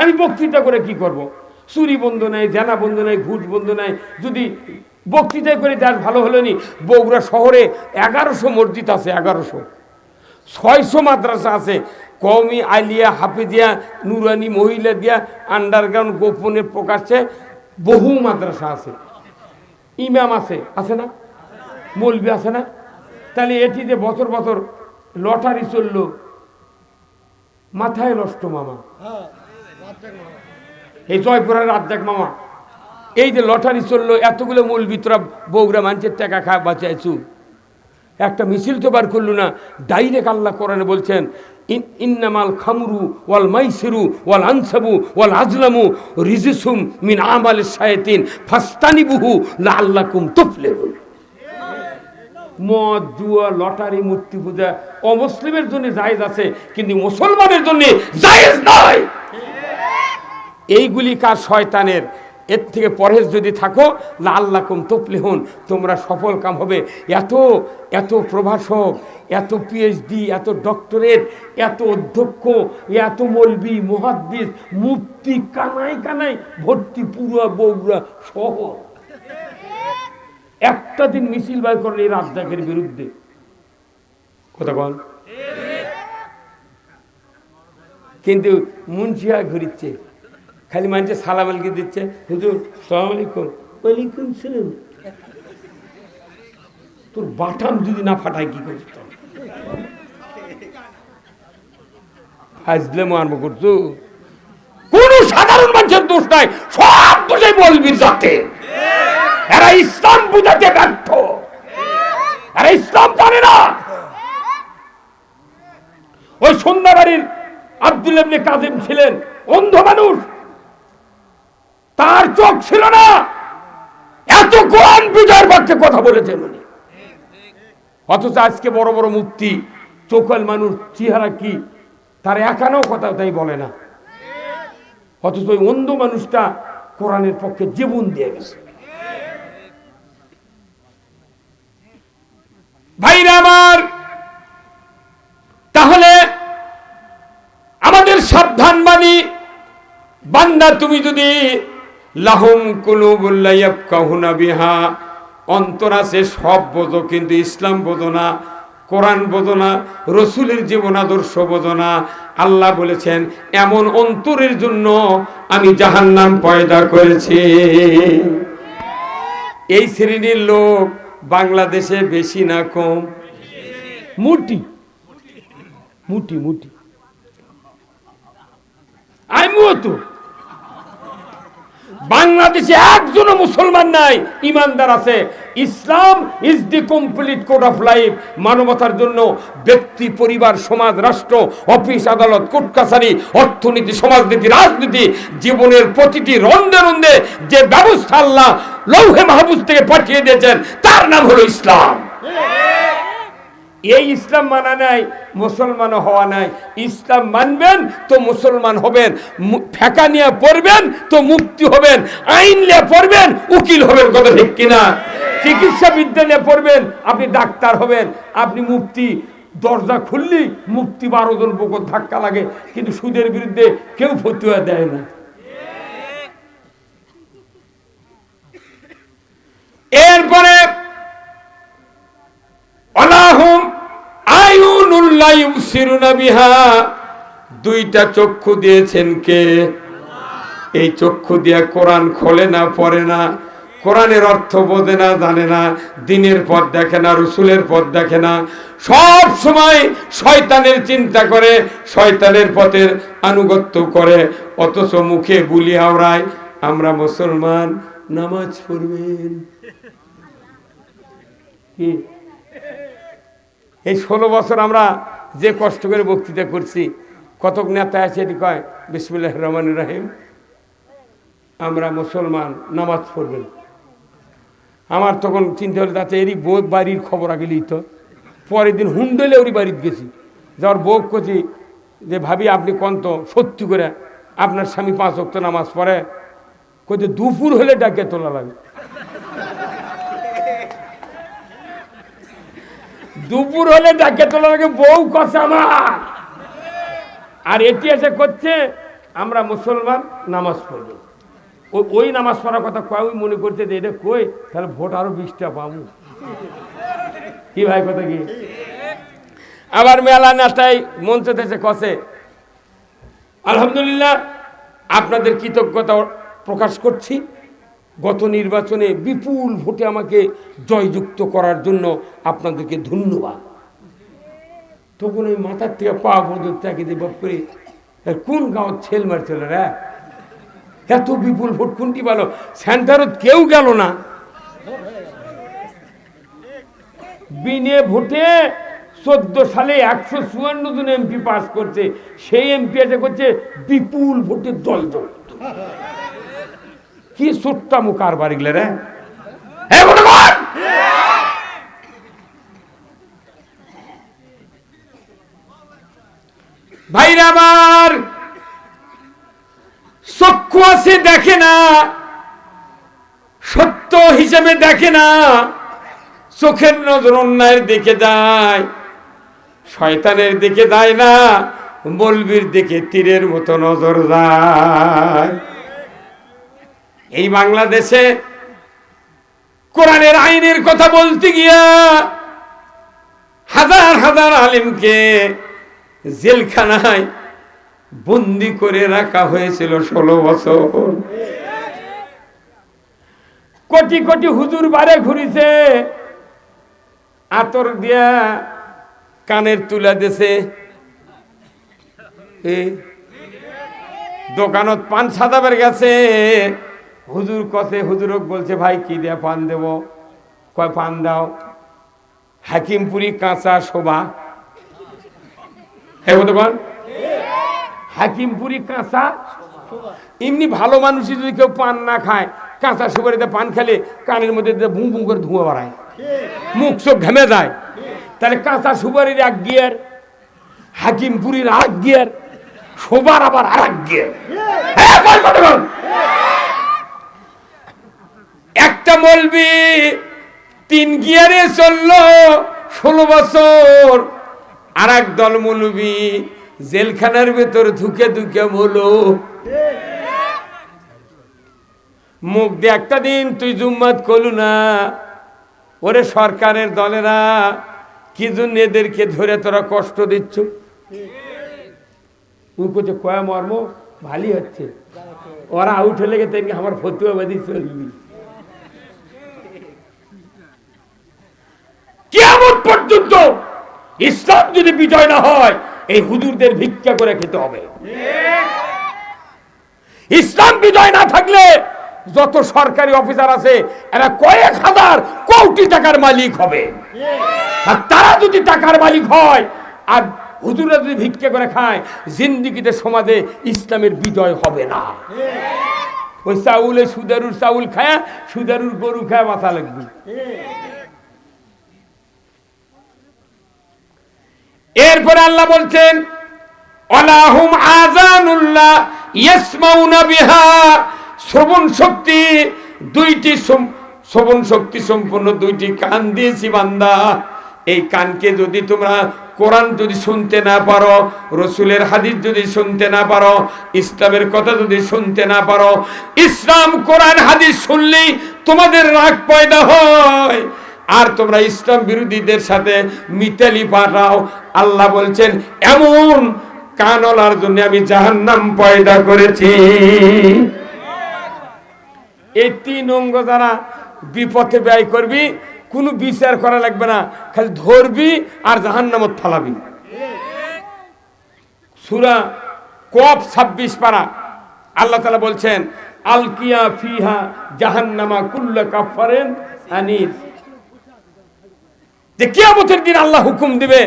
আমি বক্তৃতা করে কি করব। চুরি বন্ধ নাই, জানা বন্ধ নাই, ঘুষ বন্ধ নাই। যদি বক্তৃতা করে দেশ ভালো হলো নি? বগুড়া শহরে এগারোশো মসজিদ আছে, এগারোশো। ছয়শো মাদ্রাসা আছে। কওমি আলিয়া, হাফিজিয়া, নুরানি মহিলা দিয়া আন্ডারগ্রাউন্ড গোপনে প্রকাশ্যে বহু মাদ্রাসা আছে। ইমাম আছে আছে না? মৌলবি আছে না? তাহলে এটি যে বছর বছর লটারি চলল, মাথায় নষ্ট মামা। এই জয়পুরের রাজ্জাক মামা। এই যে লটারি চলল, এতগুলো মূল তোরা বৌরা মানুষের টাকা খা, বাঁচাইছু। একটা মিছিল তো বার করল না ডাইরেক্ট আল্লাহ কোরআনে বলছেন ইন্নামাল খামরু ওয়াল মাইসিরু ওয়াল আনসাবু ওয়াল আজলামু রিজিসুম মিন আমাল শায়াতিন ফাস্তানিবুহু লাআল্লাকুম তুফলিহুন। মদ, জুয়া, লটারি, মূর্তি পূজা, অমুসলিমের জন্য জায়েজ আছে, কিন্তু মুসলমানের জন্য জায়েজ নয়। এইগুলি কার শয়তানের? এর থেকে পরহেজ যদি থাকো লা আল্লাহ কুম তপলিহন তোমরা সফল কাম হবে। এত এত প্রভাষক, এত পিএইচডি এত ডক্টরেট এত অধ্যক্ষ, এত মলবি, মহাদ্দিস মুক্তি কানাই কানাই, ভর্তি পুরো, বগুড়া, শহর। একটা দিন মিছিল বার করেন এই রাজ্জাকের বিরুদ্ধে। কথা বল। কিন্তু মুন্সিয়া ঘুরিচ্ছে। খালি মানুষের সালাম আলকে দিচ্ছে। হুজুর, সালাম আলাইকুম। ওয়ালাইকুম সালাম। তোর বাটাম যদি না ফাটায় কি করিস তো হাজলে মারবো করছ? কোন সাধারণ মানুষের দোষ নাই। সব দোষে বলবি যাতে এরা ইসলাম বুঝাতে ব্যর্থ। এরা ইসলাম জানে না। ওই সন্ধ্যাবাড়ির আব্দুল ইবনে কাজিম ছিলেন অন্ধ মানুষ। তার চোখ ছিল না। এত কোরআন বিজয়ের পক্ষে কথা বলেছেন উনি। অথচ আজকে বড় বড় মুক্তি চোখাল মানুষ চেহারা কি, তার একানো কথা তাই বলে না। অথচ ওই অন্ধ মানুষটা কোরআনের পক্ষে জীবন দিয়ে গেছে। ভাইরা আমার, তাহলে আমাদের সাবধান বাণী, বান্দা তুমি যদি লাহুম কুলুবুল্লাইয়াব কাহুনা বিহা। অন্তর আছে, সব বোঝো, কিন্তু ইসলাম বোঝো না, কোরআন বোঝো না, রসুলের জীবন আদর্শ বোঝো না। আল্লাহ বলেছেন, এমন অন্তরের জন্য আমি জাহান্নাম পয়দা করেছি। এই শ্রেণির লোক বাংলাদেশে বেশি না কম? মুটি। মুটি মুটি। আমিও তো বাংলাদেশে একজনও মুসলমান নাই, ইমানদার আছে। Islam is the complete code of life মানবতার জন্য ব্যক্তি, পরিবার, সমাজ, রাষ্ট্র, অফিস, আদালত কোর্ট কাছারি অর্থনীতি, সমাজনীতি, রাজনীতি, জীবনের প্রতিটি রন্ধে রন্ধে যে ব্যবস্থা আল্লাহ লৌহে মাহবুজ থেকে পাঠিয়ে দিয়েছেন, তার নাম হলো ইসলাম। এই ইসলাম মানা নাই মুসলমান হওয়া নাই। ইসলাম মানবেন তো মুসলমান হবেন ফেকা নিয়ে পড়বেন তো মুক্তি হবেন, আইন নিয়ে পড়বেন, উকিল হবেন কথা ঠিক কিনা? চিকিৎসা বিদ্যা নিয়ে পড়বেন, আপনি ডাক্তার হবেন, আপনি মুক্তি, দরজা খুললি মুক্তি বারো জন বকর ধাক্কা লাগে, কিন্তু সুদের বিরুদ্ধে কেউ ফতুয়া দেয় না এরপরে অলাহুম আয়ুনুল্লাহ ইউবসিরুনা দুইটা চক্ষু দিয়েছেন কে? এই চক্ষু দিয়ে কোরআন খোলে না, পড়ে না। কোরআনের অর্থ বোঝে না, জানে না। দিনের পথ দেখে না, রসুলের পথ দেখে না। সব সময় শয়তানের চিন্তা করে, শয়তানের পথের আনুগত্য করে। অথচ মুখে বুলি আওড়ায় আমরা মুসলমান, নামাজ পড়বেন। এই ষোলো বছর আমরা যে কষ্ট করে বক্তৃতা করছি, কতক নেতা আছে এটি কয় বিসমুল্লাহ রহমান রাহিম, আমরা মুসলমান, নামাজ পড়বেন। আমার তখন চিন্তা হলো, তাতে এরই বউ বাড়ির খবর আগে লিত পরের দিন হুন্ডলে ওরই বাড়িতে গেছি। যাওয়ার বউ করছি যে, ভাবি, আপনি কন্ত সত্যি করে আপনার স্বামী পাঁচ অক্ত নামাজ পড়ে? কইতে দুপুর হলে ডাকে তোলা লাগে। দুপুর হলে ডাকে তোলা লাগে, বউ কষে আমার। আর এটি এসে করছে, আমরা মুসলমান নামাজ পড়ব। ও- ওই নামাজ পড়ার কথা কয় মনে করতে যে এটা কই, তাহলে ভোট আরও বিশটা পাবো। কি ভাই কথা কি? আবার মেলা নেতাই মঞ্চ দেশে কষে আলহামদুলিল্লাহ, আপনাদের কৃতজ্ঞতা প্রকাশ করছি। গত নির্বাচনে বিপুল ভোটে আমাকে জয়যুক্ত করার জন্য আপনাদেরকে ধন্যবাদ। তখন ওই মাথার থেকে পা পর্যন্ত দিয়ে বাপ করে কোন গাঁৱত ছেল মারছিল রে? এত বিপুল ভোট কোনটি ভালো? সেন্টারত কেউ গেল না। বিনে ভোটে চোদ্দ সালে একশো চুয়ান্ন জন এমপি পাস করছে। সেই এমপি এটা করছে বিপুল ভোটে দল যুক্ত কি ছোট্টা মুখার বাড়িগুলো রে! ভাইরা আমার চক্ষু আছে দেখে না সত্য হিসেবে দেখে না চোখের নজর অন্যায়ের দিকে যায় শয়তানের দিকে যায় না বলবির দিকে তীরের মতো নজর যায় এই বাংলাদেশে কোরআনের আইনের কথা বলতে গিয়া হাজার হাজার আলিমকে জেলখানায় বন্দি করে রাখা হয়েছিল ষোলো বছর। কোটি কোটি হুজুর বারে ঘুরিছে, আতর দিয়া কানের তুলা দেছে। দোকানত পান সাদাবের গেছে। হুজুর কতে হুজুরক বলছে, ভাই, কি দিয়া পান দেব? কয়, পান দাও। হাকিমপুরি কাঁচা শোভা। হ্যাঁ দোকান হাকিমপুরি কাঁচা এমনি ভালো মানুষই যদি কেউ পান না খায়, কাঁচা সুপারিতে পান খেলে কানের মধ্যে বুঁ বুঁ করে ধুঁয়া বাড়ায়। মুখ চোখ ঘেমে যায়। তাহলে কাঁচা সুপারির এক গিয়ার, হাকিমপুরির আর এক গিয়ার। শোবার আবার আর এক গিয়ার। একটা মলবি, তিন গিয়ারে চলল ষোলো বছর। আর এক দল মৌলবি, জেলখানার ভেতর ধুকে ধুকে বলো মুখ দিয়ে একটা দিন, তুই জুম্মাত করলু না। ওরে সরকারের দলেরা, কি জন্য এদেরকে ধরে তোরা কষ্ট দিচ্ছ? কয়া মর্ম, ভালোই হচ্ছে। ওরা আউট হলে গেছে আমার ফতুয়াবাদী চলবি। কেমন পর্যন্ত ইসলাম যদি বিজয় না হয়, এই হুজুরদের ভিক্ষা করে খেতে হবে। ইসলাম বিজয় না থাকলে যত সরকারি অফিসার আছে, এরা কয়েক হাজার কোটি টাকার মালিক হবে। আর তারা যদি টাকার মালিক হয়, আর হুজুরা যদি ভিক্ষা করে খায়, জিন্দিগিতে সমাজে ইসলামের বিজয় হবে না। ওই চাউলে সুদারুর চাউল খায়, সুদারুর গরু খায় মাথা লাগবে। এরপরে আল্লাহ বলছেন, অলাহুম আজানুল্লাহ ইয়াসমাউনা বিহা। শ্রবণ শক্তি দুইটি শ্রবণ শক্তি সম্পন্ন দুইটি কান দিয়েছি বান্দা। এই কানকে যদি তোমরা কোরআন যদি শুনতে না পারো, রসুলের হাদিস যদি শুনতে না পারো, ইসলামের কথা যদি শুনতে না পারো, ইসলাম, কোরআন, হাদিস শুনলেই তোমাদের রাগ পয়দা হয়। আর তোমরা ইসলাম বিরোধীদের সাথে মিতালি পাঠাও। আল্লাহ বলছেন, এমন কানলার জন্য আমি জাহান্নাম পয়দা করেছি। এই তিন অঙ্গ যারা বিপথে ব্যয় করবি, কোনো বিচার করা লাগবে না। খালি ধরবি আর জাহান্নামত ফালাবি। সুরা কপ ছাব্বিশ পারা আল্লাহ তালা বলছেন, আলকিয়া ফিহা জাহান্নামা কুল্লা কাফারেন আনিস যে কিয়ামতের দিন আল্লাহ হুকুম দিবে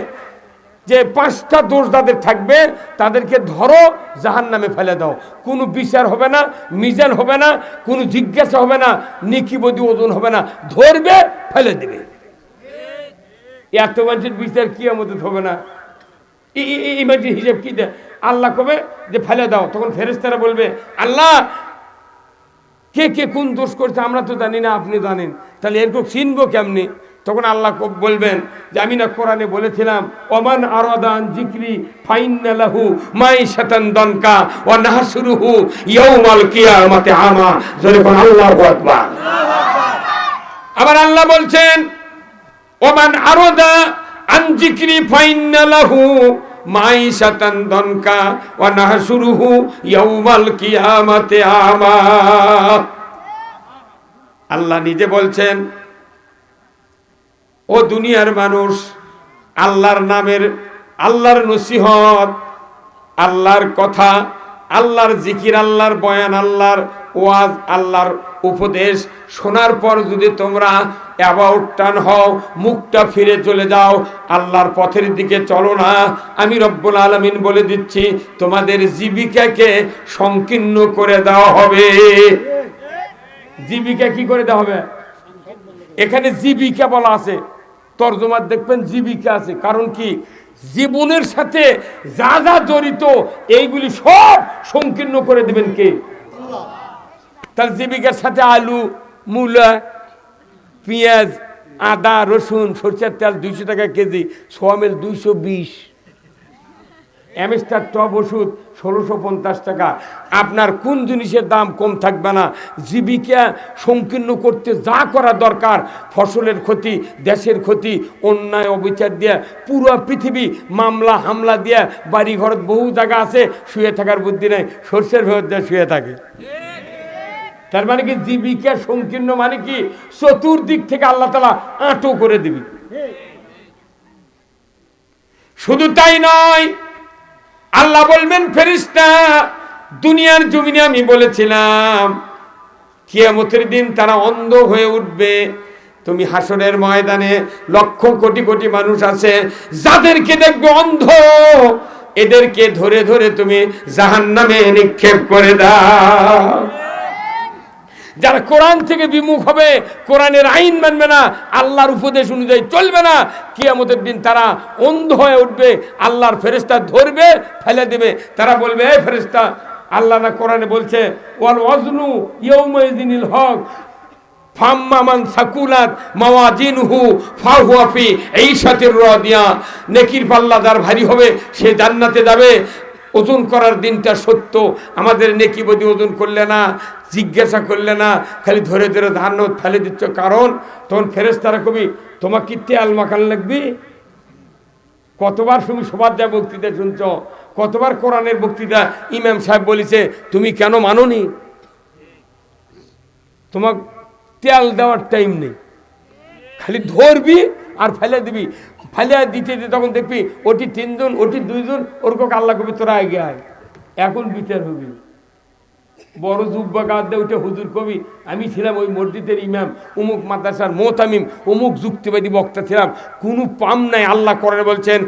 যে পাঁচটা দোষ যাদের থাকবে, তাদেরকে ধরো জাহান নামে ফেলে দাও। কোনো বিচার হবে না, মিজান হবে না, কোনো জিজ্ঞাসা হবে না, নিকিবদি ওজন হবে না। ধরবে, ফেলে দেবে। এত মানুষের বিচার কি আমাদের হবে না। ইমার্জেন্সি হিসেব কি দেয়? আল্লাহ কবে? যে ফেলে দাও। তখন ফেরেস্তারা বলবে, আল্লাহ, কে কে কোন দোষ করছে আমরা তো জানি না, আপনি জানেন। তাহলে এরকম চিনবো কেমনি? তখন আল্লাহ বলবেন যে, আমি না কোরআনে বলেছিলাম, ওমান আরাদান জিক্রি ফাইন্নালাহু মাই শাতান দনকা ওয়া নাহসুরুহু ইয়াউমাল কিয়ামাতে আমা জোরে কোন আল্লাহু আকবার। আবার আল্লাহ বলছেন, ওমান আরাদা আন জিক্রি ফাইন্নালাহু মাই শাতান দনকা ওয়া নাহসুরুহু ইয়াউমাল কিয়ামাতে আমা আল্লাহ নিজে বলছেন ও দুনিয়ার মানুষ, আল্লাহর নামের, আল্লাহর নসিহত, আল্লাহর কথা, আল্লাহর জিকির, আল্লাহর বয়ান, আল্লাহর ওয়াজ, আল্লাহর উপদেশ শোনার পর যদি তোমরা অ্যাবাউট টান হও, মুখটা ফিরে চলে যাও, আল্লাহর পথের দিকে চলো না। আমি রব্বুল আলমিন বলে দিচ্ছি, তোমাদের জীবিকাকে সংকীর্ণ করে দেওয়া হবে। জীবিকা কি করে দেওয়া হবে? এখানে জীবিকা বলা আছে। তর্জমার দেখবেন জীবিকা আছে। কারণ কি? জীবনের সাথে যা যা জড়িত, এইগুলি সব সংকীর্ণ করে দেবেন কে? তার জীবিকার সাথে আলু, মূলা, পেঁয়াজ, আদা, রসুন, সরষের তেল দুইশো টাকা কেজি সোয়ামেল দুইশো বিশ। অ্যামিস্টার টপ ওষুধ ষোলোশো পঞ্চাশ টাকা। আপনার কোন জিনিসের দাম কম থাকবে না? জীবিকা সংকীর্ণ করতে যা করা দরকার, ফসলের ক্ষতি, দেশের ক্ষতি, অন্যায় অবিচার দিয়ে পুরো পৃথিবী মামলা, হামলা দিয়ে বাড়ি ঘর বহু জায়গা আছে, শুয়ে থাকার বুদ্ধি নেই, সর্ষের ভেতর দিয়ে শুয়ে থাকে। তার মানে কি জীবিকা সংকীর্ণ মানে কি? চতুর্দিক থেকে আল্লাহ তালা আঁটো করে দিবি। শুধু তাই নয় আল্লাহ বলবেন ফেরিস্তা দুনিয়ার জমিনে আমি বলেছিলাম, কিয়ামতের দিন তারা অন্ধ হয়ে উঠবে। তুমি হাসনের ময়দানে লক্ষ কোটি কোটি মানুষ আছে, যাদেরকে দেখবে অন্ধ, এদেরকে ধরে ধরে তুমি জাহান নামে নিক্ষেপ করে দাও। যারা কোরআন থেকে বিমুখ হবে, কোরআনের আইন মানবে না, আল্লাহর উপদেশ অনুযায়ী চলবে না, কিয়ামতের দিন তারা অন্ধ হয়ে উঠবে, আল্লাহর ফেরেস্তা ধরবে, ফেলে দেবে। তারা বলবে এই ফেরেস্তা আল্লাহ না কোরআনে বলছে, ওয়াল ওয়াজনু ইয়ৌমাইদিনিল হক নেকির পাল্লা যার ভারী হবে, সে জান্নাতে যাবে। ওজন করার দিনটা সত্য, আমাদের নেকি বদি ওজন করলে না। জিজ্ঞাসা করলে না, খালি ধরে ধরে ধান ফেলে দিচ্ছ। কারণ তখন ফেরেস্তারা কবি, তোমার কি তেল মাখান লাগবে? কতবার তুমি সবার যা বক্তৃতা শুনছ, কতবার কোরআনের বক্তৃতা ইমাম সাহেব বলেছে, তুমি কেন মানোনি? তোমার তেল দেওয়ার টাইম নেই। খালি ধরবি আর ফেলে দিবি। ফেলে দিতে দিতে তখন দেখবি, ওটি তিনজন, ওটি দুইজন ওরকম আল্লাহ কবি তোরা আগে আয়। এখন বিচার হবি। বড় জুব্বা গাদ দিয়ে উঠে হুজুর কবি, আমি ছিলাম ওই মসজিদের ইমাম, উমুক মাদ্রাসার মোতামিম, উমুক যুক্তিবাদী বক্তা ছিলাম। কোনো পাম নাই, আল্লাহ করেন বলছেন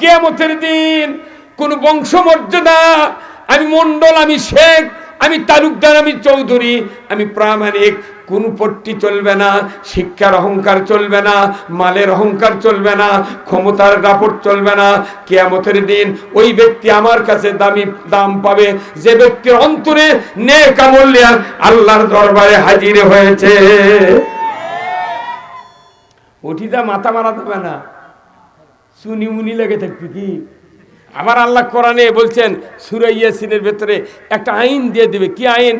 কেয়ামতের দিন কোন বংশ মর্যাদা আমি মন্ডল আমি শেখ, আমি তালুকদার, আমি চৌধুরী, আমি প্রামাণিক কোন পট্টি চলবে না, শিক্ষার অহংকার চলবে না, মালের অহংকার চলবে না, ক্ষমতার দাপট চলবে না। কেয়ামতের দিন ওই ব্যক্তি আমার কাছে দামি দাম পাবে। যে ব্যক্তির অন্তরে নে কামল্যার আল্লাহর দরবারে হাজির হয়েছে। ওটিটা মাথা মারা যাবে না। চুনি মুনি লেগে থাকবি কি? আবার আল্লাহ কোরআনে বলছেন সুরাইয়াসিনের ভেতরে একটা আইন দিয়ে দিবে। কি আইন?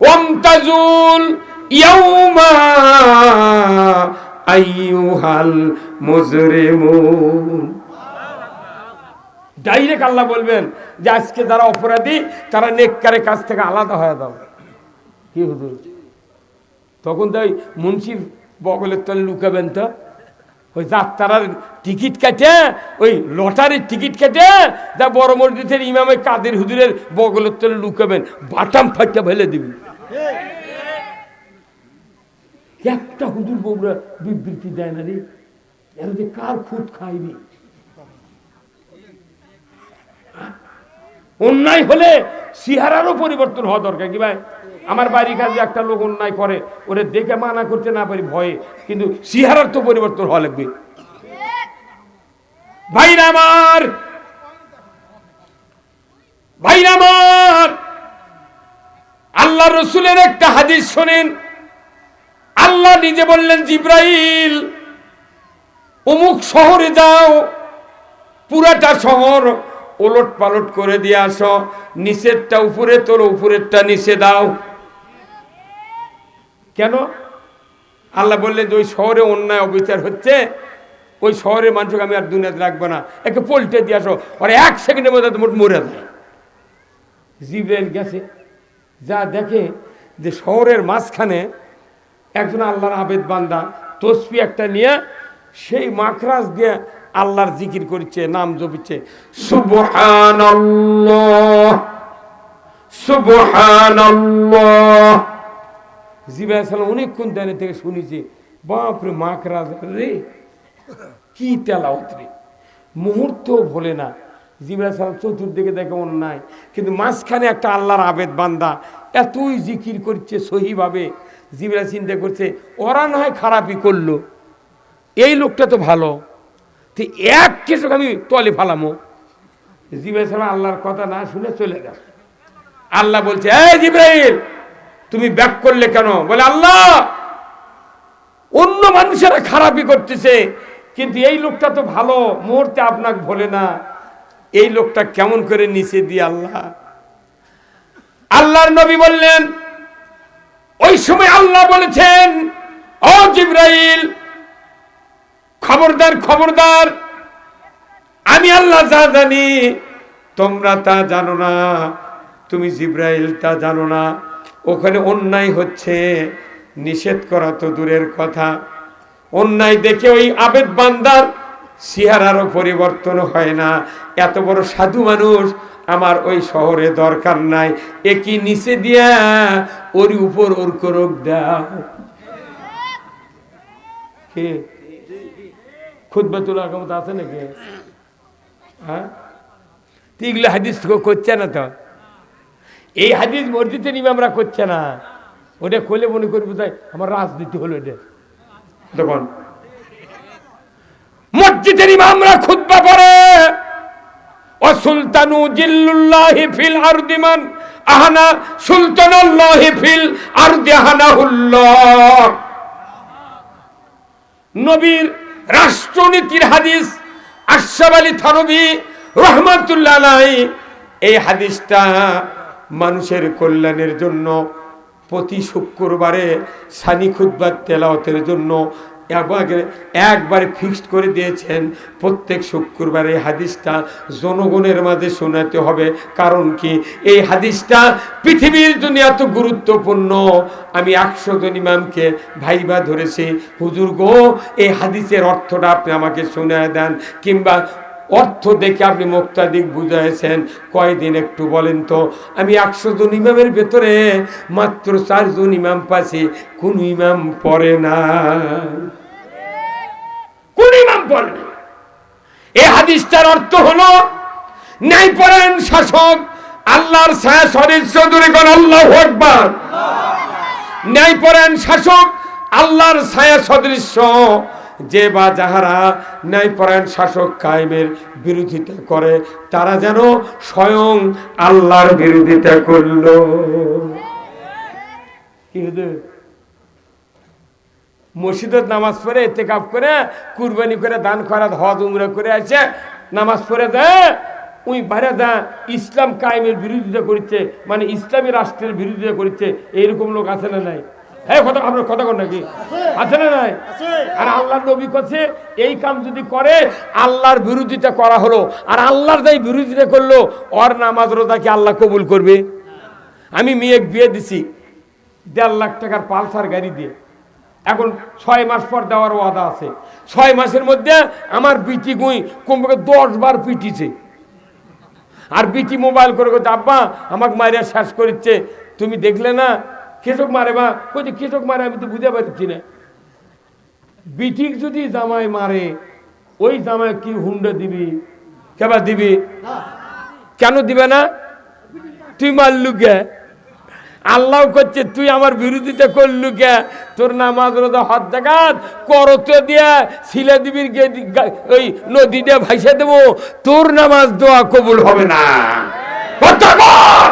ওমতাজুল ইয়াউমা আইয়ুহাল মুজরিমুন। ডাইরেক্ট আল্লাহ বলবেন যে আজকে যারা অপরাধী, তারা নেককারের কাছ থেকে আলাদা হয়ে দাও কি হুজুর? তখন তো ওই মুন্সির বগলের তলে লুকাবেন তো। ওই যাত্রার টিকিট কাটে, ওই লটারির টিকিট কাটে, যা বড় মসজিদের ইমামে কাদের হুজুরের বগলের তলে লুকাবেন, বাটাম ফাইটা ফেলে দিবি একটা হুজুর বউরা বিবৃতি দেয় না রে। এরা যে কার ফুট খাইবি অন্যায় হলে সিহারারও পরিবর্তন হওয়া দরকার কি ভাই? আমার বাড়ির কাছে একটা লোক অন্যায় করে, ওরে দেখে মানা করতে না পারি ভয়ে, কিন্তু সিহারার তো পরিবর্তন হওয়া লাগবে। ভাইরা আমার! ভাই আমার! আল্লাহ রসুলের একটা হাদিস শোনেন। আল্লাহ নিজে বললেন, জিব্রাইল, অমুক শহরে যাও, পুরাটা শহর ওলট পালট করে দিয়ে আসো নিচেরটা উপরে তোর উপরেরটা নিচে দাও। কেন? আল্লাহ বললেন যে, ওই শহরে অন্যায় অবিচার হচ্ছে, ওই শহরের মানুষকে আমি আর দুনিয়াতে রাখব না। একে পল্টে দিয়ে আসো, আর এক সেকেন্ডের মধ্যে তোমার মরে যায়। জিব্রাইল গেছে, যা দেখে যে শহরের মাঝখানে একজন আল্লাহর আবেদ বান্দা তসপি একটা নিয়ে সেই মাখরাজ দিয়ে আল্লাহর জিকির করছে নাম জপিচ্ছে, সুবহানাল্লাহ সুবহানাল্লাহ। সালাম অনেকক্ষণ দাঁড়িয়ে থেকে শুনেছি, বাপরে মাখরাজ রে কি তেলাওত রে? মুহূর্ত ভোলে না। জিবরাল সালাম চতুর্দিকে দেখে অন্যায় কিন্তু মাঝখানে একটা আল্লাহর আবেদ বান্দা এতই জিকির করছে সহিভাবে জিবরা চিন্তা করছে, ওরা না হয় খারাপই করল। এই লোকটা তো ভালো। তো এক কেসক আমি তলে ফালামো। জিবরাল সালাম আল্লাহর কথা না শুনে চলে গেল। আল্লাহ বলছে, এই জিব্রাইল, তুমি ব্যাক করলে কেন? বলে, আল্লাহ, অন্য মানুষেরা খারাপই করতেছে, কিন্তু এই লোকটা তো ভালো, মুহূর্তে আপনাকে ভোলে না। এই লোকটা কেমন করে নিচে দিয়ে আল্লাহ? আল্লাহর নবী বললেন ওই সময় আল্লাহ বলেছেন, ও জিব্রাইল, খবরদার খবরদার, আমি আল্লাহ যা জানি, তোমরা তা জানো না, তুমি জিব্রাইল তা জানো না। ওখানে অন্যায় হচ্ছে, নিষেধ করা তো দূরের কথা। অন্যায় দেখে ওই আবেদ বান্দার চেহারারও পরিবর্তন হয় না। এত বড় সাধু মানুষ আমার ওই শহরে দরকার নাই। একই নিচে দিয়া ওর উপর ওর করক খুদ্া আছে নাকি? হ্যাঁ? তো হাদিস করছে না তো। এই হাদিস মসজিদের ইমামরা করছে না। ওটা করলে মনে করব তাই আমার রাজনীতি হলো এটা। তখন মসজিদের ইমামরা খুতবা পড়ে ও সুলতানু জিল্লুল্লাহি ফিল আরদিমান আহানা সুলতানুল্লাহি ফিল আরদি আহানাহুল্লাহ। নবীর রাষ্ট্রনীতির হাদিস আশরাফ আলী থানবী রহমাতুল্লাহ এই হাদিসটা মানুষের কল্যাণের জন্য প্রতি শুক্রবারে সানি খুদ্বার তেলাওয়াতের জন্য একবার ফিক্সড করে দিয়েছেন। প্রত্যেক শুক্রবার এই হাদিসটা জনগণের মাঝে শোনাতে হবে। কারণ কি? এই হাদিসটা পৃথিবীর জন্য এত গুরুত্বপূর্ণ। আমি একশো জন ইমামকে ভাইবা ধরেছি। হুজুর গো, এই হাদিসের অর্থটা আপনি আমাকে শুনে দেন। কিংবা অর্থ দেখে আপনি মুক্তাদিক বুঝাইছেন। কয়দিন একটু বলেন তো। আমি একশো জন ইমামের ভেতরে মাত্র চারজন ইমাম পাচ্ছি কোন ইমাম পড়ে না। কোন ইমাম পড়ে না। এই হাদিসটার অর্থ হলো, ন্যায় পরায়ণ শাসক, আল্লাহর ছায়া শরীর চৌধুরী আল্লাহ ন্যায় পরায়ণ শাসক, আল্লাহর ছায়া সদৃশ্য। যে বা যাহারা ন্যায়পরায়ণ শাসক কায়েমের বিরোধিতা করে, তারা যেন স্বয়ং আল্লাহর বিরোধিতা করল। মসজিদত নামাজ পড়ে এতে কাপ করে, কুরবানি করে, দান করাত হজ, উমরা করে আছে নামাজ পড়ে দেয় ওই বাইরে দা ইসলাম কায়েমের বিরোধিতা করছে মানে ইসলামী রাষ্ট্রের বিরোধিতা করছে এইরকম লোক আছে না নাই? হ্যাঁ কথা আপনার কথা কর নাকি? আছে। না নাই? আর আল্লাহর নবী কাছে এই কাম যদি করে আল্লাহর বিরোধিতা করা হলো আর আল্লাহর যাই বিরোধিতা করল নামাজ রোজাকে আল্লাহ কবুল করবে? আমি মেয়ে বিয়ে দিছি দেড় লাখ টাকার পালসার গাড়ি দিয়ে। এখন ছয় মাস পর দেওয়ার ওয়াদা আছে। ছয় মাসের মধ্যে আমার বিটি গুই কমপক্ষে দশ বার পিটিছে। আর বিটি মোবাইল করে আব্বা আমাকে মারিয়া শেষ করেছে তুমি দেখলে না কৃষক মারে বা, কইছে কৃষক মারে, আমি তো বুঝতে পারছি না। বিটিক যদি জামাই মারে, ওই জামাই কি হুন্ডা দিবি কেবা দিবি? কেন দিবে না? তুই মারলু কে? আল্লাহ করছে তুই আমার বিরোধিতা করলু কে? তোর নামাজ রোজা হজ জাগাত করতে দিয়া শিলা দিবির ওই নদী দিয়ে ভাইসা দেবো। তোর নামাজ দোয়া কবুল হবে না কথা কন!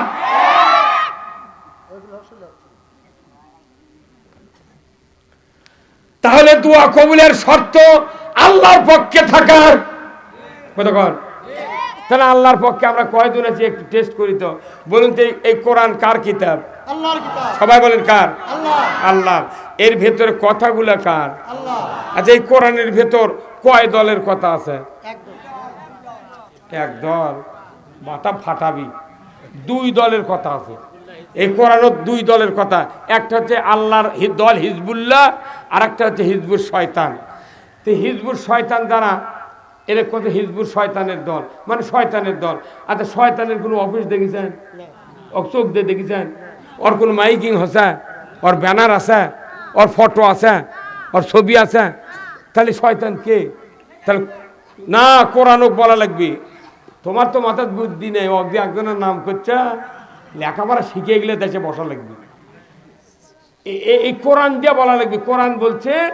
তাহলে দোয়া কবুলের শর্ত আল্লাহর পক্ষে থাকার। কতক্ষণ? তাহলে আল্লাহর পক্ষে আমরা কয়জন আছি একটু টেস্ট করি তো। বলুন তো এই- কোরআন কার কিতাব? সবাই বলেন কার? আল্লাহ। এর ভেতরে কথাগুলা কার? আচ্ছা এই কোরআনের ভেতর কয় দলের কথা আছে? এক দল। মাথা ফাটাবি। দুই দলের কথা আছে। এই কোরআনের দুই দলের কথা। একটা হচ্ছে আল্লাহর দল হিজবুল্লাহ আর একটা হচ্ছে হিজবুর শয়তান। তো হিজবুর শয়তান যারা, এর কত হিজবুর শয়তানের দল? মানে শয়তানের দল। আচ্ছা শয়তানের কোনো অফিস দেখেছেন? চোখ দিয়ে দেখেছেন? ওর কোনো মাইকিং হচ্ছে? ওর ব্যানার আছে? ওর ফটো আছে? ওর ছবি আছে? তাহলে শয়তান কে? তাহলে না কোরআনও বলা লাগবে। তোমার তো মাথার বুদ্ধি নেই। অব্দি একজনের নাম করছে লেখাপড়া শিখে গেলে দেশে বসা লাগবে। এই কোরআন দিয়ে বলা লাগবে। কোরআন বলছে,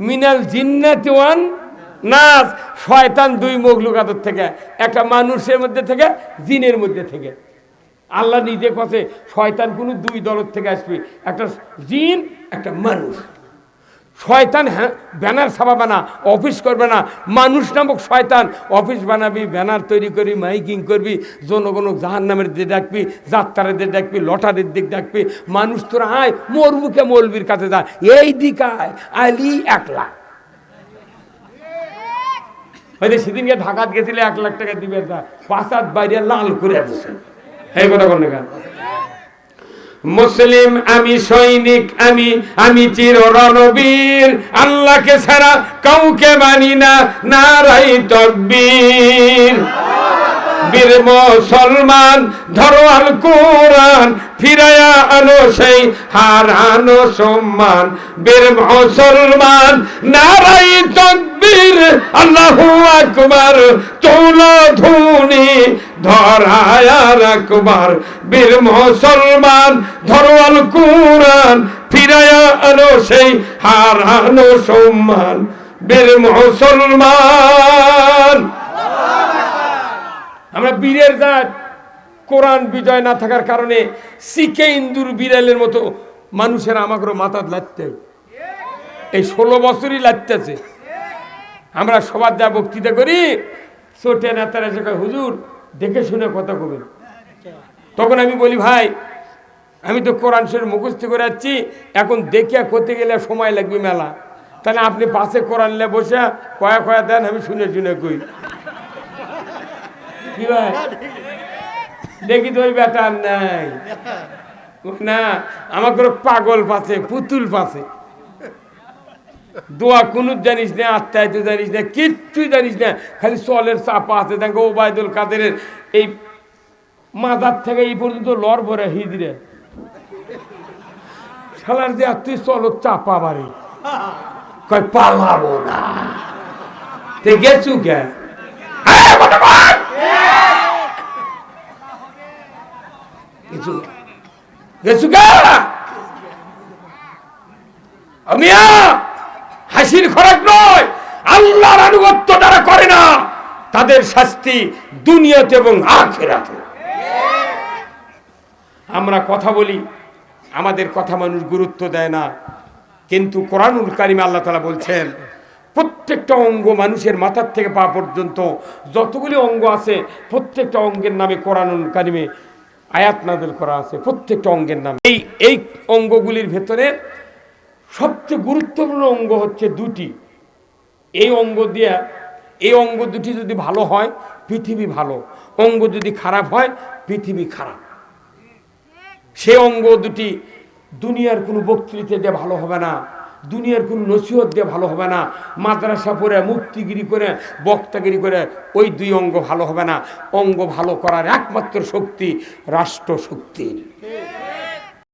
মিনাল জিন্নাতিওয়ান নাচ শয়তান দুই মখলুকাতের থেকে। একটা মানুষের মধ্যে থেকে, জিনের মধ্যে থেকে। আল্লাহ নিজে কথে শয়তান কোনো দুই দলের থেকে আসবে। একটা জিন, একটা মানুষ। শয়তান হ্যাঁ ব্যানার ছাপাবে না, অফিস করবে না। মানুষ নামক শয়তান, অফিস বানাবি, ব্যানার তৈরি করবি, মাইকিং করবি জনগণ জাহান নামের দিকে ডাকবি, যাত্রার দিকে ডাকবি, লটারির দিক ডাকবি। মানুষ তোরা আয় মরবুকে মলবির কাছে যা। এই দিক আয়, আইলি একলা হয়তো সেদিনকে ঢাকাত গেছিলে, এক লাখ টাকা দিবে তা পাঁচাত বাইরে লাল করে দিচ্ছে এই কথা বল কেন? মুসলিম আমি সৈনিক আমি আমি চির রণবীর আল্লাহকে ছাড়া কাউকে মানি না নারাই তকবীর। বীর মুসলমান, ধরো আল কোরআন ফিরায়া আনো সেই হারানো সম্মান। বীর মুসলমান নারাই তকবীর, আল্লাহু আকবার তোলা ধুনি, ধরায়া রাখবার। বীর মুসলমান, ধরো আল কোরআন ফিরায়া আনো সেই হারানো সম্মান। বীর মুসলমান আমরা বীরের জাত। কোরআন বিজয় না থাকার কারণে শিখে ইন্দুর বিড়ালের মতো মানুষের আমাকে মাথাত লাগতে এই ষোলো বছরই লাগতেছে আমরা সবার যা বক্তৃতা করি, ছোটে নেতারা এসে হুজুর, দেখে শুনে কথা কবেন। তখন আমি বলি, ভাই, আমি তো কোরআন শরীফ মুখস্থ করে যাচ্ছি এখন দেখিয়া করতে গেলে সময় লাগবে মেলা। তাহলে আপনি পাশে কোরআন নিয়ে বসে কয়া কয়া দেন, আমি শুনে শুনে কই। কি ভাই দেখি তো ওই বেটা আর নাই না, আমার ওরা পাগল পাছে, পুতুল পাছে। দোয়া কোনো জানিস না, আত্মায় তো জানিস না কিচ্ছুই জানিস না, খালি চলের চাপা আছে। দেখো ওবায়দুল কাদেরের এই মাথার থেকে এই পর্যন্ত লড় ভরে হিদরে শালার যে আর তুই চলো চাপা বাড়ি। কয় পালাবো না। তে গেছু কে? তাদের শাস্তি দুনিয়াতে এবং আমরা কথা বলি, আমাদের কথা মানুষ গুরুত্ব দেয় না, কিন্তু কোরআনুল কারিমে আল্লাহ তালা বলছেন প্রত্যেকটা অঙ্গ মানুষের মাথার থেকে পা পর্যন্ত যতগুলি অঙ্গ আছে, প্রত্যেকটা অঙ্গের নামে কোরআনুল কারিমে আয়াত নাজেল করা আছে, প্রত্যেকটা অঙ্গের নামে। এই এই অঙ্গগুলির ভেতরে সবচেয়ে গুরুত্বপূর্ণ অঙ্গ হচ্ছে দুটি। এই অঙ্গ দিয়া, এই অঙ্গ দুটি যদি ভালো হয়, পৃথিবী ভালো। অঙ্গ যদি খারাপ হয়, পৃথিবী খারাপ। সে অঙ্গ দুটি দুনিয়ার কোনো বক্তৃতা দিয়ে ভালো হবে না। দুনিয়ার কোনো নসিহত দিয়ে ভালো হবে না। মাদ্রাসা পড়ে, মুক্তিগিরি করে, বক্তাগিরি করে, ওই দুই অঙ্গ ভালো হবে না। অঙ্গ ভালো করার একমাত্র শক্তি রাষ্ট্র শক্তির